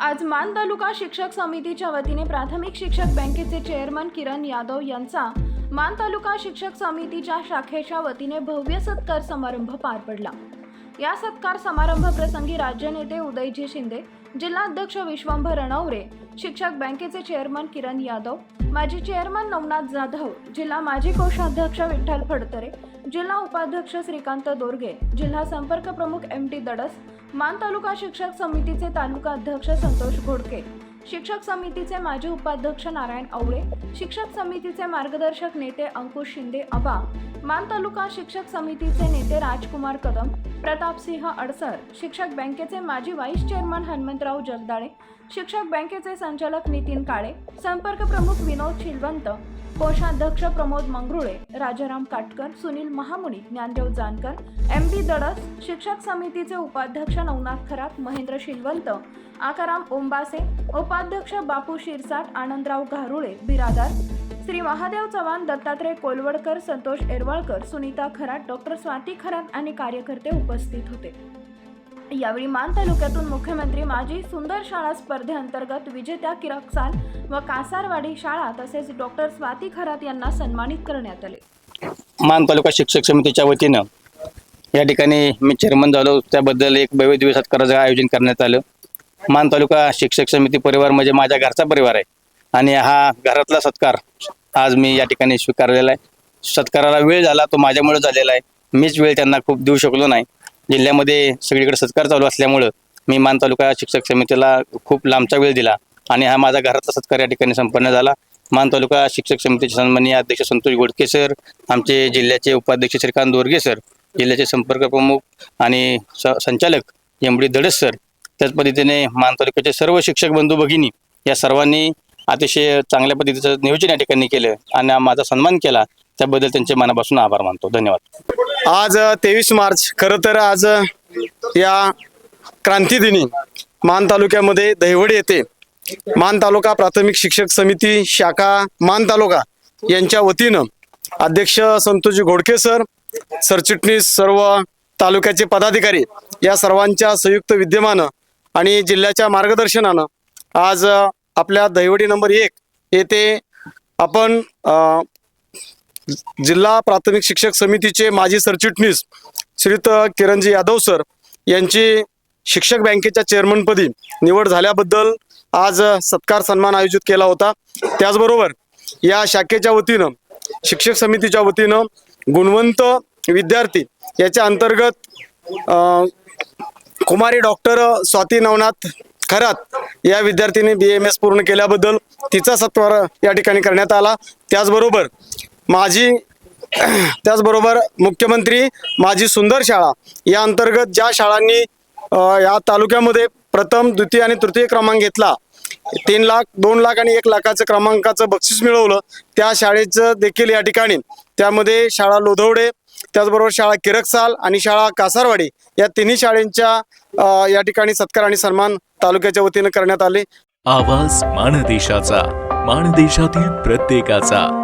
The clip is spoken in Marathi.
आज मान तालुका शिक्षक समितीच्या वतीने प्राथमिक शिक्षक बँकेचे चेअरमन किरण यादव यांचा मान तालुका शिक्षक समितीच्या शाखेच्या वतीने भव्य सत्कार समारंभ पार पडला. या सत्कार समारंभ प्रसंगी राज्य नेते उदयजी शिंदे जिल्हाध्यक्ष विश्वंभर रणवरे शिक्षक बँकेचे चेअरमन किरण यादव माजी चेअरमन नवनाथ जाधव जिल्हा माजी कोषाध्यक्ष विठ्ठल फडतरे जिल्हा उपाध्यक्ष श्रीकांत दोरगे जिल्हा संपर्क प्रमुख एम टी दडस मान तालुका शिक्षक समितीचे तालुका अध्यक्ष संतोष घोडके शिक्षक समितीचे माजी उपाध्यक्ष नारायण आवळे शिक्षक समितीचे मार्गदर्शक नेते अंकुश शिंदे अबा मान तालुका शिक्षक समितीचे नेते राजकुमार कदम प्रतापसिंह अडसर शिक्षक बँकेचे माजी व्हाईस चेअरमन हनुमंतराव जगदाळे शिक्षक बँकेचे संचालक नितीन काळे संपर्क प्रमुख विनोद शिलवंत कोषाध्यक्ष प्रमोद मंगरुळे राजाराम काटकर सुनील महामुनी ज्ञानदेव जानकर एम डी दडस शिक्षक समितीचे उपाध्यक्ष नवनाथ खरात महेंद्र शिलवंत आकाराम ओंबासे उपाध्यक्ष बापू शिरसाट आनंदराव घारुळे बिरादार श्री महादेव चव्हाण दत्तात्रय कोलवडकर संतोष एरवाळकर सुनीता खरात डॉक्टर स्वाती खरात आणि कार्यकर्ते उपस्थित होते. यावेळी मान तालुक्यातून मुख्यमंत्री माझी सुंदर शाळा स्पर्धेअंतर्गत विजेत्या किरकसाल व कासारवाडी शाळा तसेच डॉक्टर स्वाती खरात यांना सन्मानित करण्यात आले. मान तालुका शिक्षक समितीच्या वतीनं या ठिकाणी मी चेअरमन झालो. त्याबद्दल एक भव्य दिवस सत्काराचं आयोजन करण्यात आलं. मान तालुका शिक्षक समिती परिवार म्हणजे माझ्या घरचा परिवार आहे. आणि हा घरातला सत्कार आज मी या ठिकाणी स्वीकारलेला आहे. सत्काराला वेळ झाला तो माझ्यामुळे झालेला आहे. मीच वेळ त्यांना खूप देऊ शकलो नाही. जिल्ह्यामध्ये सगळीकडे सत्कार चालू असल्यामुळं मी मान तालुका शिक्षक समितीला खूप लांबचा वेळ दिला आणि हा माझा घराचा सत्कार या ठिकाणी संपन्न झाला. मान तालुका शिक्षक समितीचे सन्माननीय अध्यक्ष संतोष गोडके सर आमचे जिल्ह्याचे उपाध्यक्ष श्रीकांत दोरगे सर जिल्ह्याचे संपर्क प्रमुख आणि स- संचालक एम डी सर त्याच पद्धतीने मान तालुक्याचे सर्व शिक्षक बंधू भगिनी या सर्वांनी अतिशय चांगल्या पद्धतीचं नियोजन या ठिकाणी केलं आणि माझा सन्मान केला. त्याबद्दल त्यांचे मनापासून आभार मानतो. धन्यवाद. आज तेवीस मार्च. खरं तर आज या क्रांतीदिनी मान तालुक्यामध्ये दहिवडी येथे मान तालुका प्राथमिक शिक्षक समिती शाखा मान तालुका यांच्या वतीनं अध्यक्ष संतोषजी घोडके सर सरचिटणीस सर्व तालुक्याचे पदाधिकारी या सर्वांच्या संयुक्त विद्यमानं आणि जिल्ह्याच्या मार्गदर्शनानं आज आपल्या दहिवडी नंबर एक येथे आपण जिल्हा प्राथमिक शिक्षक समितीचे माजी सरचिटणीस श्रीत किरणजी यादव सर यांची शिक्षक बँकेच्या चेअरमनपदी निवड झाल्याबद्दल आज सत्कार सन्मान आयोजित केला होता. त्याचबरोबर या शाखेच्या वतीनं शिक्षक समितीच्या वतीनं गुणवंत विद्यार्थी याच्या अंतर्गत कुमारी डॉक्टर स्वाती नवनाथ खरात या विद्यार्थीने बी एम एस पूर्ण केल्याबद्दल तिचा सत्कार या ठिकाणी करण्यात आला. त्याचबरोबर माझी त्याचबरोबर मुख्यमंत्री माझी सुंदर शाळा. या अंतर्गत ज्या शाळांनी या तालुक्यामध्ये प्रथम द्वितीय आणि तृतीय क्रमांक घेतला तीन लाख दोन लाख आणि एक लाखाचं क्रमांकाचं बक्षीस मिळवलं त्या शाळेचं देखील या ठिकाणी. त्यामध्ये शाळा लोधवडे त्याचबरोबर शाळा किरकसाल आणि शाळा कासारवाडी या तिन्ही शाळेंच्या या ठिकाणी सत्कार आणि सन्मान तालुक्याच्या वतीनं करण्यात आले. आवाज माणदेशाचा माणदेशातील प्रत्येकाचा.